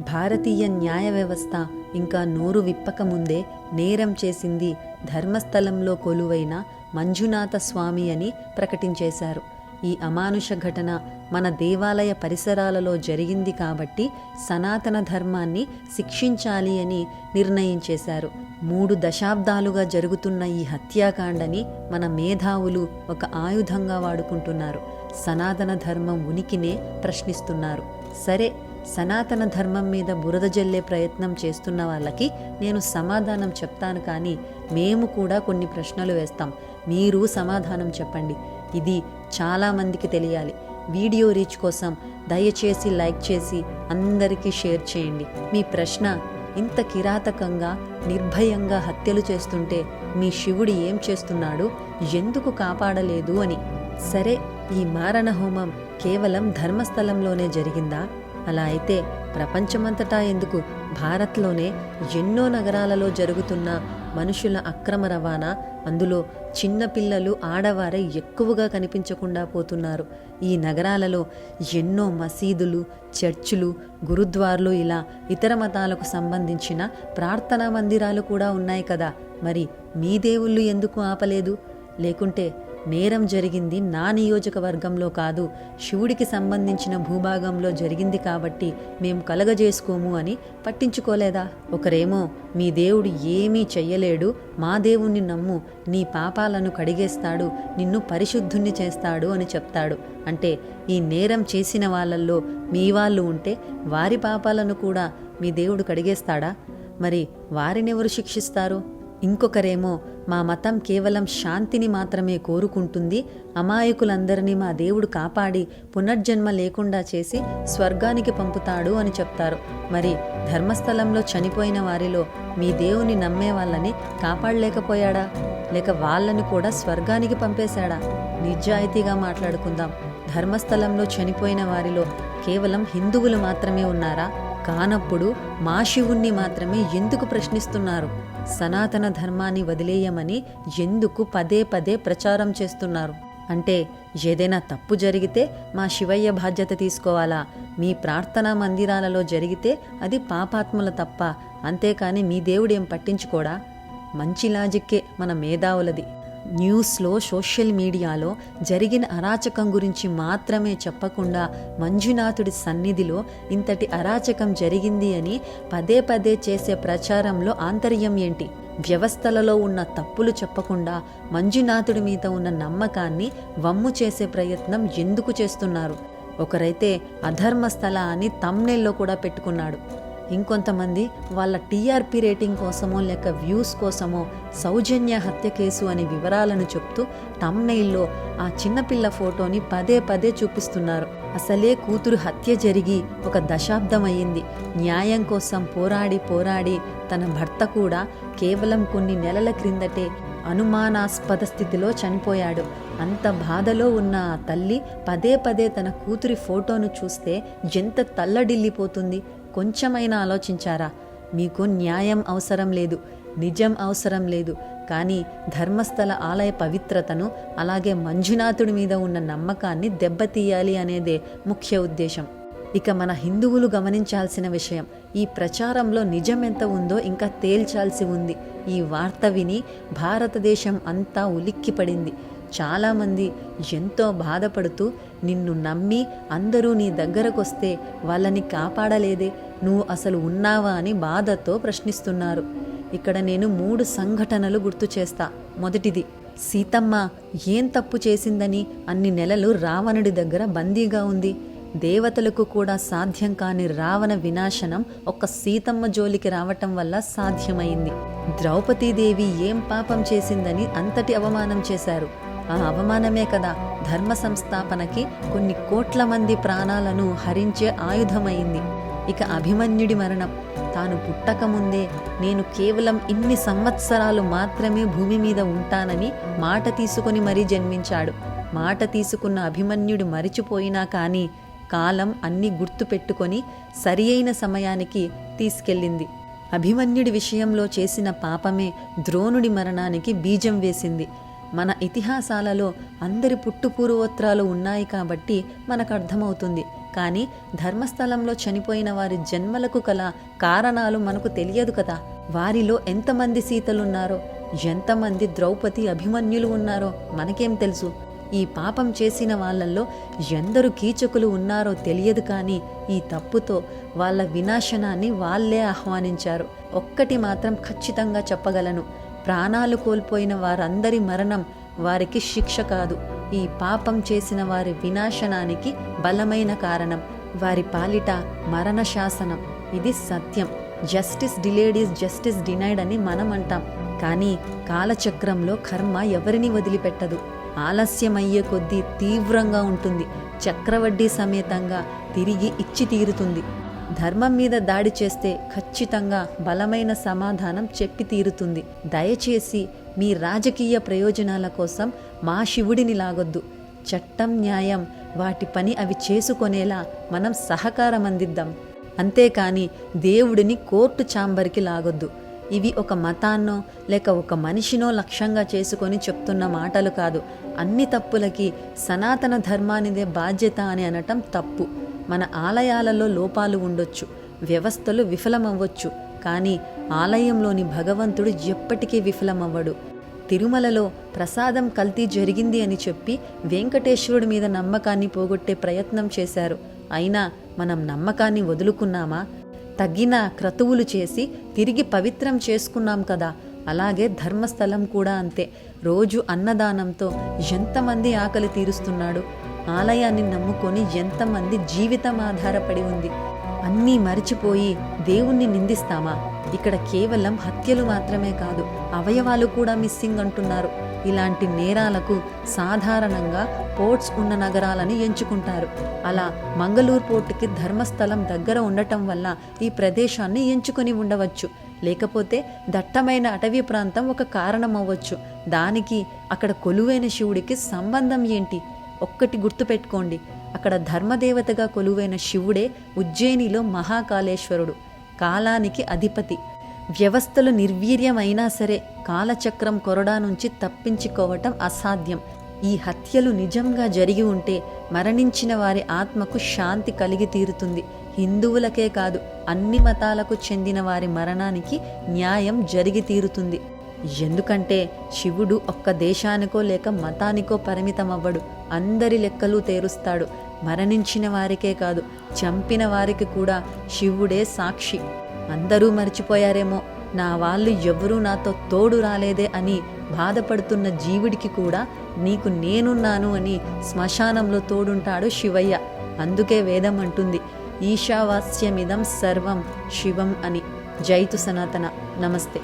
భారతీయ న్యాయ వ్యవస్థ ఇంకా నోరు విప్పకముందే నేరం చేసింది ధర్మస్థలంలో కొలువైన మంజునాథ స్వామి అని ప్రకటించేశారు. ఈ అమానుష ఘటన మన దేవాలయ పరిసరాలలో జరిగింది కాబట్టి సనాతన ధర్మాన్ని శిక్షించాలి అని నిర్ణయించేశారు. మూడు దశాబ్దాలుగా జరుగుతున్న ఈ హత్యాకాండని మన మేధావులు ఒక ఆయుధంగా వాడుకుంటున్నారు. సనాతన ధర్మం ఉనికినే ప్రశ్నిస్తున్నారు. సరే సనాతన ధర్మం మీద బురద జల్లే ప్రయత్నం చేస్తున్న వాళ్ళకి నేను సమాధానం చెప్తాను కానీ మేము కూడా కొన్ని ప్రశ్నలు వేస్తాం. మీరు సమాధానం చెప్పండి. ఇది చాలామందికి తెలియాలి. వీడియో రీచ్ కోసం దయచేసి లైక్ చేసి అందరికీ షేర్ చేయండి. మీ ప్రశ్న ఇంత కిరాతకంగా నిర్భయంగా హత్యలు చేస్తుంటే మీ శివుడు ఏం చేస్తున్నాడు? ఎందుకు కాపాడలేదు అని. సరే ఈ మారణ హోమం కేవలం ధర్మస్థలంలోనే జరిగిందా? అలా అయితే ప్రపంచమంతటా ఎందుకు భారత్లోనే ఎన్నో నగరాలలో జరుగుతున్న మనుషుల అక్రమ రవాణా అందులో చిన్నపిల్లలు ఆడవారే ఎక్కువగా కనిపించకుండా పోతున్నారు. ఈ నగరాలలో ఎన్నో మసీదులు చర్చిలు గురుద్వార్లు ఇలా ఇతర మతాలకు సంబంధించిన ప్రార్థనా మందిరాలు కూడా ఉన్నాయి కదా. మరి మీ దేవుళ్ళు ఎందుకు ఆపలేదు? లేకుంటే నేరం జరిగింది నా నియోజకవర్గంలో కాదు శివుడికి సంబంధించిన భూభాగంలో జరిగింది కాబట్టి మేము కలగజేసుకోము అని పట్టించుకోలేదా? ఒకరేమో మీ దేవుడు ఏమీ చెయ్యలేడు మా దేవుణ్ణి నమ్ము నీ పాపాలను కడిగేస్తాడు నిన్ను పరిశుద్ధుణ్ణి చేస్తాడు అని చెప్తాడు. అంటే ఈ నేరం చేసిన వాళ్ళల్లో మీ వాళ్ళు ఉంటే వారి పాపాలను కూడా మీ దేవుడు కడిగేస్తాడా? మరి వారినెవరు శిక్షిస్తారు? ఇంకొకరేమో మా మతం కేవలం శాంతిని మాత్రమే కోరుకుంటుంది అమాయకులందరినీ మా దేవుడు కాపాడి పునర్జన్మ లేకుండా చేసి స్వర్గానికి పంపుతాడు అని చెప్తారు. మరి ధర్మస్థలంలో చనిపోయిన వారిలో మీ దేవుని నమ్మే వాళ్ళని కాపాడలేకపోయాడా? లేక వాళ్ళని కూడా స్వర్గానికి పంపేశాడా? నిజాయితీగా మాట్లాడుకుందాం. ధర్మస్థలంలో చనిపోయిన వారిలో కేవలం హిందువులు మాత్రమే ఉన్నారా? కానప్పుడు మా శివుణ్ణి మాత్రమే ఎందుకు ప్రశ్నిస్తున్నారు? సనాతన ధర్మాన్ని వదిలేయమని ఎందుకు పదే పదే ప్రచారం చేస్తున్నారు? అంటే ఏదైనా తప్పు జరిగితే మా శివయ్య బాధ్యత తీసుకోవాలా? మీ ప్రార్థనా మందిరాలలో జరిగితే అది పాపాత్ముల తప్ప అంతేకాని మీ దేవుడేం పట్టించుకోడా? మంచి లాజిక్కే మన మేధావులది. న్యూస్లో సోషల్ మీడియాలో జరిగిన అరాచకం గురించి మాత్రమే చెప్పకుండా మంజునాథుడి సన్నిధిలో ఇంతటి అరాచకం జరిగింది అని పదే పదే చేసే ప్రచారంలో ఆంతర్యం ఏంటి? వ్యవస్థలలో ఉన్న తప్పులు చెప్పకుండా మంజునాథుడి మీద ఉన్న నమ్మకాన్ని వమ్ము చేసే ప్రయత్నం ఎందుకు చేస్తున్నారు? ఒకరైతే అధర్మస్థల అని తమ్నెల్లో కూడా పెట్టుకున్నాడు. ఇంకొంతమంది వాళ్ళ టీఆర్పీ రేటింగ్ కోసమో లేక వ్యూస్ కోసమో సౌజన్య హత్య కేసు అనే వివరాలను చెప్తూ తమ్నైల్లో ఆ చిన్నపిల్ల ఫోటోని పదే పదే చూపిస్తున్నారు. అసలే కూతురు హత్య జరిగి ఒక దశాబ్దం అయ్యింది న్యాయం కోసం పోరాడి పోరాడి తన భర్త కూడా కేవలం కొన్ని నెలల క్రిందటే అనుమానాస్పద స్థితిలో చనిపోయాడు. అంత బాధలో ఉన్న ఆ తల్లి పదే పదే తన కూతురి ఫోటోను చూస్తే ఎంత తల్లడిల్లిపోతుంది. కొంచెమైనా ఆలోచించారా? మీకు న్యాయం అవసరం లేదు నిజం అవసరం లేదు. కానీ ధర్మస్థల ఆలయ పవిత్రతను అలాగే మంజునాథుడి మీద ఉన్న నమ్మకాన్ని దెబ్బతీయాలి అనేదే ముఖ్య ఉద్దేశం. ఇక మన హిందువులు గమనించాల్సిన విషయం ఈ ప్రచారంలో నిజం ఎంత ఉందో ఇంకా తేల్చాల్సి ఉంది. ఈ వార్త విని భారతదేశం అంతా ఉలిక్కిపడింది. చాలామంది ఎంతో బాధపడుతూ నిన్ను నమ్మి అందరూ నీ దగ్గరకొస్తే వాళ్ళని కాపాడలేదే నువ్వు అసలు ఉన్నావా అని బాధతో ప్రశ్నిస్తున్నారు. ఇక్కడ నేను మూడు సంఘటనలు గుర్తు చేస్తా. మొదటిది సీతమ్మ ఏం తప్పు చేసిందని అన్ని నెలలు రావణుడి దగ్గర బందీగా ఉంది. దేవతలకు కూడా సాధ్యం కాని రావణ వినాశనం ఒక్క సీతమ్మ జోలికి రావటం వల్ల సాధ్యమైంది. ద్రౌపదీదేవి ఏం పాపం చేసిందని అంతటి అవమానం చేశారు. ఆ అవమానమే కదా ధర్మ సంస్థాపనకి కొన్ని కోట్ల మంది ప్రాణాలను హరించే ఆయుధమైంది. ఇక అభిమన్యుడి మరణం. తాను పుట్టకముందే నేను కేవలం ఇన్ని సంవత్సరాలు మాత్రమే భూమి మీద ఉంటానని మాట తీసుకొని మరీ జన్మించాడు. మాట తీసుకున్న అభిమన్యుడు మరిచిపోయినా కానీ కాలం అన్ని గుర్తు పెట్టుకొని సరి అయిన సమయానికి తీసుకెళ్ళింది. అభిమన్యుడి విషయంలో చేసిన పాపమే ద్రోణుడి మరణానికి బీజం వేసింది. మన ఇతిహాసాలలో అందరి పుట్టుపూర్వోత్తరాలు ఉన్నాయి కాబట్టి మనకు అర్థమవుతుంది. కానీ ధర్మస్థలంలో చనిపోయిన వారి జన్మలకు కల కారణాలు మనకు తెలియదు కదా. వారిలో ఎంతమంది సీతలున్నారో ఎంతమంది ద్రౌపది అభిమన్యులు ఉన్నారో మనకేం తెలుసు. ఈ పాపం చేసిన వాళ్ళల్లో ఎందరు కీచకులు ఉన్నారో తెలియదు కానీ ఈ తప్పుతో వాళ్ళ వినాశనాన్ని వాళ్ళే ఆహ్వానించారు. ఒక్కటి మాత్రం ఖచ్చితంగా చెప్పగలను. ప్రాణాలు కోల్పోయిన వారందరి మరణం వారికి శిక్ష కాదు. ఈ పాపం చేసిన వారి వినాశనానికి బలమైన కారణం. వారి పాలిట మరణ శాసనం ఇది సత్యం. Justice delayed is justice denied అని మనం అంటాం కానీ కాలచక్రంలో కర్మ ఎవరిని వదిలిపెట్టదు. ఆలస్యమయ్యే కొద్దీ తీవ్రంగా ఉంటుంది. చక్రవడ్డీ సమేతంగా తిరిగి ఇచ్చి తీరుతుంది. ధర్మం మీద దాడి చేస్తే ఖచ్చితంగా బలమైన సమాధానం చెప్పి తీరుతుంది. దయచేసి మీ రాజకీయ ప్రయోజనాల కోసం మా శివుడిని లాగొద్దు. చట్టం న్యాయం వాటి పని అవి చేసుకొనేలా మనం సహకారం అందిద్దాం అంతేకాని దేవుడిని కోర్టు ఛాంబర్కి లాగొద్దు. ఇవి ఒక మతాన్నో లేక ఒక మనిషినో లక్ష్యంగా చేసుకొని చెప్తున్న మాటలు కాదు. అన్ని తప్పులకి సనాతన ధర్మానిదే బాధ్యత అని అనటం తప్పు. మన ఆలయాలలో లోపాలు ఉండొచ్చు వ్యవస్థలు విఫలమవ్వచ్చు. కానీ ఆలయంలోని భగవంతుడు ఎప్పటికీ విఫలమవ్వడు. తిరుమలలో ప్రసాదం కల్తీ జరిగింది అని చెప్పి వెంకటేశ్వరుడి మీద నమ్మకాన్ని పోగొట్టే ప్రయత్నం చేశారు. అయినా మనం నమ్మకాన్ని వదులుకున్నామా? తగ్గిన క్రతువులు చేసి తిరిగి పవిత్రం చేసుకున్నాం కదా. అలాగే ధర్మస్థలం కూడా అంతే. రోజు అన్నదానంతో ఎంతమంది ఆకలి తీరుస్తున్నాడు? ఆలయాన్ని నమ్ముకొని ఎంతమంది జీవితం ఆధారపడి ఉంది? అన్నీ మరిచిపోయి దేవుణ్ణి నిందిస్తామా? ఇక్కడ కేవలం హత్యలు మాత్రమే కాదు అవయవాలు కూడా మిస్సింగ్ అంటున్నారు. ఇలాంటి నేరాలకు సాధారణంగా పోర్ట్స్ ఉన్న నగరాలని ఎంచుకుంటారు. అలా మంగళూరు పోర్టుకి ధర్మస్థలం దగ్గర ఉండటం వల్ల ఈ ప్రదేశాన్ని ఎంచుకొని ఉండవచ్చు. లేకపోతే దట్టమైన అటవీ ప్రాంతం ఒక కారణం అవ్వచ్చు దానికి అక్కడ కొలువైన శివుడికి సంబంధం ఏంటి? ఒక్కటి గుర్తుపెట్టుకోండి. అక్కడ ధర్మదేవతగా కొలువైన శివుడే ఉజ్జయినిలో మహాకాళేశ్వరుడు కాలానికి అధిపతి. వ్యవస్థలు నిర్వీర్యమైనా సరే కాలచక్రం కొరడా నుంచి తప్పించుకోవటం అసాధ్యం. ఈ హత్యలు నిజంగా జరిగి ఉంటే మరణించిన వారి ఆత్మకు శాంతి కలిగి తీరుతుంది. హిందువులకే కాదు అన్ని మతాలకు చెందిన వారి మరణానికి న్యాయం జరిగి తీరుతుంది. ఎందుకంటే శివుడు ఒక్క దేశానికో లేక మతానికో పరిమితమవ్వడు. అందరి లెక్కలు తేరుస్తాడు. మరణించిన వారికే కాదు చంపిన వారికి కూడా శివుడే సాక్షి. అందరూ మర్చిపోయారేమో నా వాళ్ళు ఎవరూ నాతో తోడు రాలేదే అని బాధపడుతున్న జీవుడికి కూడా నీకు నేనున్నాను అని శ్మశానంలో తోడుంటాడు శివయ్య. అందుకే వేదం అంటుంది ఈశావాస్యమిదం సర్వం శివం అని. జైతు సనాతన. నమస్తే.